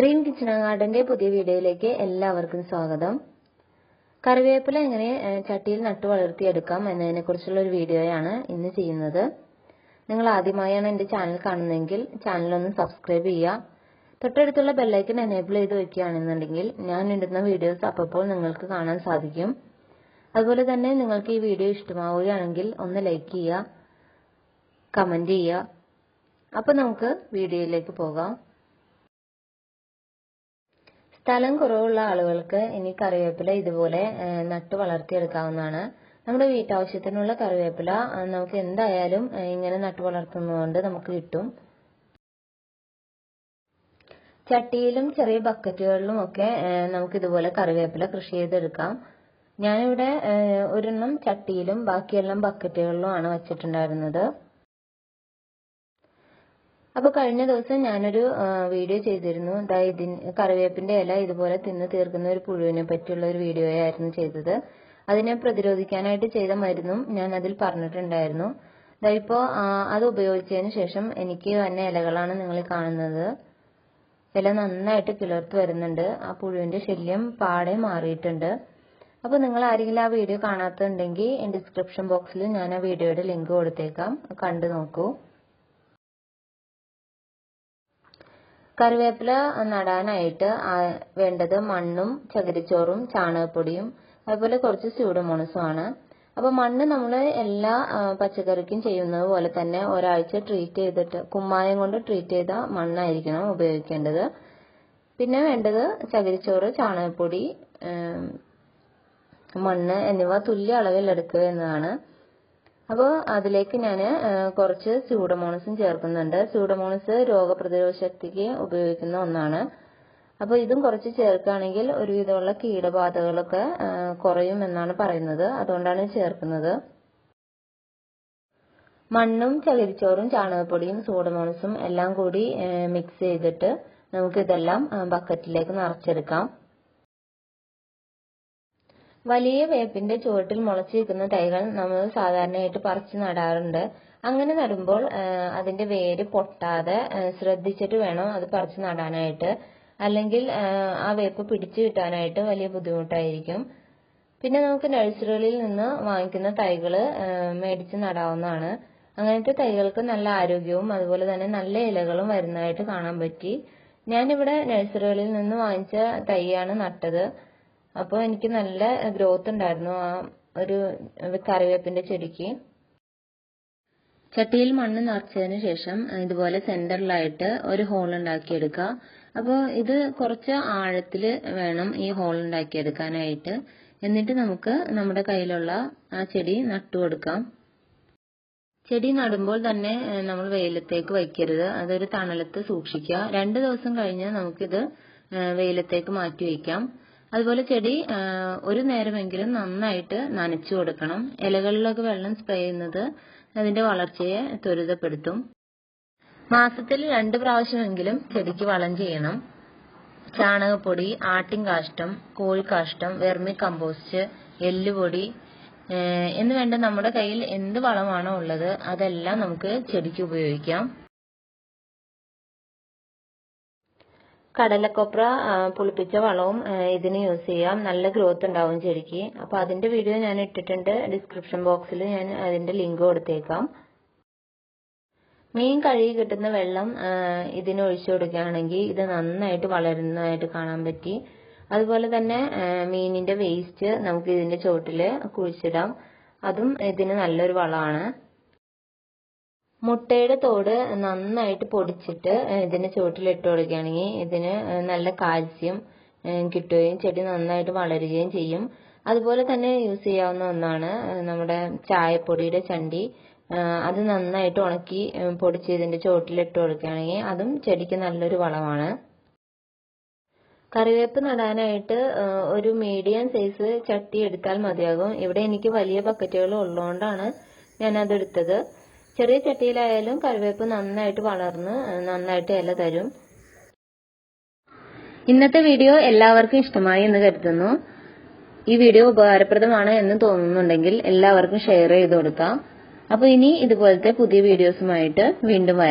Dream kitchen ഗാർഡന്റെ പുതിയ വീഡിയോയിലേക്ക് എല്ലാവർക്കും സ്വാഗതം. കറിവേപ്പില എങ്ങനെ ചട്ടിയിൽ നട്ടു വളർത്തിയെടുക്കാം എന്നതിനെ കുറിച്ചുള്ള ഒരു വീഡിയോയാണ് ഇന്ന് ചെയ്യുന്നത്. നിങ്ങൾ ആദ്യമായാണ് എന്റെ ചാനൽ കാണുന്നതെങ്കിൽ ചാനൽ ഒന്ന് സബ്സ്ക്രൈബ് ചെയ്യുക. തൊട്ടടുത്തുള്ള ബെല്ലൈക്കൺ എനേബിൾ ചെയ്ത് വെക്കുകയാണെന്നുണ്ടെങ്കിൽ ഞാൻ ഇടുന്ന വീഡിയോസ് അപ്പോൾ നിങ്ങൾക്ക് കാണാൻ സാധിക്കും. അതുപോലെ തന്നെ നിങ്ങൾക്ക് ഈ വീഡിയോ ഇഷ്ടമാവുകയാണെങ്കിൽ ഒന്ന് ലൈക്ക് ചെയ്യുക കമന്റ് ചെയ്യുക. അപ്പൊ നമുക്ക് വീഡിയോയിലേക്ക് പോകാം. സ്ഥലം കുറവുള്ള ആളുകൾക്ക് ഇനി കറിവേപ്പില ഇതുപോലെ നട്ട് വളർത്തിയെടുക്കാവുന്നതാണ്. നമ്മുടെ വീട്ടാവശ്യത്തിനുള്ള കറിവേപ്പില നമുക്ക് എന്തായാലും ഇങ്ങനെ നട്ട് വളർത്തുന്നതുകൊണ്ട് നമുക്ക് കിട്ടും. ചട്ടിയിലും ചെറിയ ബക്കറ്റുകളിലും ഒക്കെ നമുക്ക് ഇതുപോലെ കറിവേപ്പില കൃഷി ചെയ്തെടുക്കാം. ഞാനിവിടെ ഒരെണ്ണം ചട്ടിയിലും ബാക്കിയെല്ലാം ബക്കറ്റുകളിലുമാണ് വെച്ചിട്ടുണ്ടായിരുന്നത്. അപ്പൊ കഴിഞ്ഞ ദിവസം ഞാനൊരു വീഡിയോ ചെയ്തിരുന്നു. ദാ ഇതിന് കറിവേപ്പിന്റെ ഇല ഇതുപോലെ തിന്ന് തീർക്കുന്ന ഒരു പുഴുവിനെ പറ്റിയുള്ള ഒരു വീഡിയോ ആയിരുന്നു ചെയ്തത്. അതിനെ പ്രതിരോധിക്കാനായിട്ട് ചെയ്ത മരുന്നും ഞാൻ അതിൽ പറഞ്ഞിട്ടുണ്ടായിരുന്നു. ദാ ഇപ്പോ അത് ഉപയോഗിച്ചതിന് ശേഷം എനിക്ക് തന്നെ ഇലകളാണ് നിങ്ങൾ കാണുന്നത്. ഇല നന്നായിട്ട് കിളർത്ത് വരുന്നുണ്ട്. ആ പുഴുവിന്റെ ശല്യം പാടെ മാറിയിട്ടുണ്ട്. അപ്പൊ നിങ്ങൾ ആരെങ്കിലും ആ വീഡിയോ കാണാത്തുണ്ടെങ്കിൽ ഡിസ്ക്രിപ്ഷൻ ബോക്സിൽ ഞാൻ ആ വീഡിയോയുടെ ലിങ്ക് കൊടുത്തേക്കാം. കണ്ടു നോക്കൂ. കറിവേപ്പില നടാനായിട്ട് വേണ്ടത് മണ്ണും ചകിരിച്ചോറും ചാണകപ്പൊടിയും അതുപോലെ കുറച്ച് സ്യൂഡോമോണസും ആണ് അപ്പൊ മണ്ണ് നമ്മൾ എല്ലാ പച്ചക്കറിക്കും ചെയ്യുന്നത് പോലെ തന്നെ ഒരാഴ്ച ട്രീറ്റ് ചെയ്തിട്ട് കുമ്മായം കൊണ്ട് ട്രീറ്റ് ചെയ്ത മണ്ണായിരിക്കണം ഉപയോഗിക്കേണ്ടത്. പിന്നെ വേണ്ടത് ചകിരിച്ചോറ് ചാണകപ്പൊടി മണ്ണ് എന്നിവ തുല്യ അളവിൽ എടുക്കുക എന്നതാണ്. അപ്പോൾ അതിലേക്ക് ഞാൻ കുറച്ച് സ്യൂഡോമോണസും ചേർക്കുന്നുണ്ട്. സ്യൂഡോമോണസ് രോഗപ്രതിരോധ ശക്തിക്ക് ഉപയോഗിക്കുന്ന ഒന്നാണ്. അപ്പോൾ ഇതും കുറച്ച് ചേർക്കുകയാണെങ്കിൽ ഒരുവിധമുള്ള കീടബാധകളൊക്കെ കുറയും എന്നാണ് പറയുന്നത്. അതുകൊണ്ടാണ് ചേർക്കുന്നത്. മണ്ണും ചകിരിച്ചോറും ചാണകപ്പൊടിയും സൂഡമോണസും എല്ലാം കൂടി മിക്സ് ചെയ്തിട്ട് നമുക്ക് ഇതെല്ലാം ബക്കറ്റിലേക്ക് നിറച്ചെടുക്കാം. വലിയ വേപ്പിന്റെ ചുവട്ടിൽ മുളച്ചിരിക്കുന്ന തൈകൾ നമ്മൾ സാധാരണയായിട്ട് പറിച്ചു നടാറുണ്ട്. അങ്ങനെ നടുമ്പോൾ അതിന്റെ വേര് പൊട്ടാതെ ശ്രദ്ധിച്ചിട്ട് വേണം അത് പറിച്ചു നടാനായിട്ട്. അല്ലെങ്കിൽ ആ, വേപ്പ് പിടിച്ചു കിട്ടാനായിട്ട് വലിയ ബുദ്ധിമുട്ടായിരിക്കും. പിന്നെ നമുക്ക് നഴ്സറികളിൽ നിന്ന് വാങ്ങിക്കുന്ന തൈകൾ മേടിച്ച് നടാവുന്നതാണ്. അങ്ങനത്തെ തൈകൾക്ക് നല്ല ആരോഗ്യവും അതുപോലെ തന്നെ നല്ല ഇലകളും വരുന്നതായിട്ട് കാണാൻ പറ്റി. ഞാനിവിടെ നഴ്സറികളിൽ നിന്ന് വാങ്ങിച്ച തൈയാണ് നട്ടത്. അപ്പോൾ എനിക്ക് നല്ല ഗ്രോത്ത് ഉണ്ടായിരുന്നു ആ ഒരു കറിവേപ്പിന്റെ ചെടിക്ക്. ചട്ടിയിൽ മണ്ണ് നിറച്ചതിന് ശേഷം ഇതുപോലെ സെന്ററിലായിട്ട് ഒരു ഹോൾ ഉണ്ടാക്കിയെടുക്കുക. അപ്പോൾ ഇത് കുറച്ച് ആഴത്തിൽ വേണം ഈ ഹോൾ ഉണ്ടാക്കിയെടുക്കാനായിട്ട്. എന്നിട്ട് നമുക്ക് നമ്മുടെ കയ്യിലുള്ള ആ ചെടി നട്ടുകൊടുക്കാം ചെടി നടുമ്പോൾ തന്നെ നമ്മൾ വെയിലത്തേക്ക് വയ്ക്കരുത്. അതൊരു തണലത്ത് സൂക്ഷിക്കുക. രണ്ട് ദിവസം കഴിഞ്ഞ് നമുക്കിത് വെയിലത്തേക്ക് മാറ്റി വയ്ക്കാം. അതുപോലെ ചെടി ഒരു നേരമെങ്കിലും നന്നായിട്ട് നനച്ചു കൊടുക്കണം. ഇലകളിലൊക്കെ വെള്ളം സ്പ്രേ ചെയ്യുന്നത് അതിന്റെ വളർച്ചയെ ത്വരിതപ്പെടുത്തും. മാസത്തിൽ രണ്ട് പ്രാവശ്യമെങ്കിലും ചെടിക്ക് വളം ചെയ്യണം. ചാണകപ്പൊടി ആട്ടിൻകാഷ്ടം കോഴിക്കാഷ്ടം വെർമി കമ്പോസ്റ്റ് എല്ലുപൊടി ഏഹ് എന്ന് വേണ്ട നമ്മുടെ കയ്യിൽ എന്ത് വളമാണോ ഉള്ളത് അതെല്ലാം നമുക്ക് ചെടിക്ക് ഉപയോഗിക്കാം. കടലക്കൊപ്ര പുളിപ്പിച്ച വളവും ഇതിന് യൂസ് ചെയ്യാം. നല്ല ഗ്രോത്ത് ഉണ്ടാവും ചെടിക്ക്. അപ്പൊ അതിന്റെ വീഡിയോ ഞാൻ ഇട്ടിട്ടുണ്ട്. ഡിസ്ക്രിപ്ഷൻ ബോക്സിൽ ഞാൻ അതിന്റെ ലിങ്ക് കൊടുത്തേക്കാം. മീൻ കഴുകി കിട്ടുന്ന വെള്ളം ഇതിന് ഒഴിച്ചു കൊടുക്കുകയാണെങ്കിൽ ഇത് നന്നായിട്ട് വളരുന്നതായിട്ട് കാണാൻ പറ്റി. അതുപോലെ തന്നെ മീനിന്റെ വേസ്റ്റ് നമുക്ക് ഇതിന്റെ ചുവട്ടിൽ കുഴിച്ചിടാം. അതും ഇതിന് നല്ലൊരു വളമാണ്. മുട്ടയുടെ തോട് നന്നായിട്ട് പൊടിച്ചിട്ട് ഇതിന് ചുവട്ടിൽ ഇട്ട് കൊടുക്കുകയാണെങ്കിൽ ഇതിന് നല്ല കാൽസ്യം കിട്ടുകയും ചെടി നന്നായിട്ട് വളരുകയും ചെയ്യും. അതുപോലെ തന്നെ യൂസ് ചെയ്യാവുന്ന ഒന്നാണ് നമ്മുടെ ചായപ്പൊടിയുടെ ചണ്ടി. അത് നന്നായിട്ട് ഉണക്കി പൊടിച്ച് ഇതിന്റെ ചുവട്ടിൽ ഇട്ട് കൊടുക്കുകയാണെങ്കിൽ അതും ചെടിക്ക് നല്ലൊരു വളമാണ്. കറിവേപ്പ് നടാനായിട്ട് ഒരു മീഡിയം സൈസ് ചട്ടി എടുത്താൽ മതിയാകും. ഇവിടെ എനിക്ക് വലിയ ബക്കറ്റുകൾ ഉള്ളതുകൊണ്ടാണ് ഞാൻ അത് എടുത്തത് ചെറിയ ചട്ടിയിലായാലും കറിവേപ്പ് നന്നായിട്ട് വളർന്ന് നന്നായിട്ട് ഇല തരും. ഇന്നത്തെ വീഡിയോ എല്ലാവർക്കും ഇഷ്ടമായി എന്ന് കരുതുന്നു. ഈ വീഡിയോ ഉപകാരപ്രദമാണ് എന്ന് തോന്നുന്നുണ്ടെങ്കിൽ എല്ലാവർക്കും ഷെയർ ചെയ്ത് കൊടുക്കാം. അപ്പൊ ഇനി ഇതുപോലത്തെ പുതിയ വീഡിയോസുമായിട്ട് വീണ്ടും വരാം.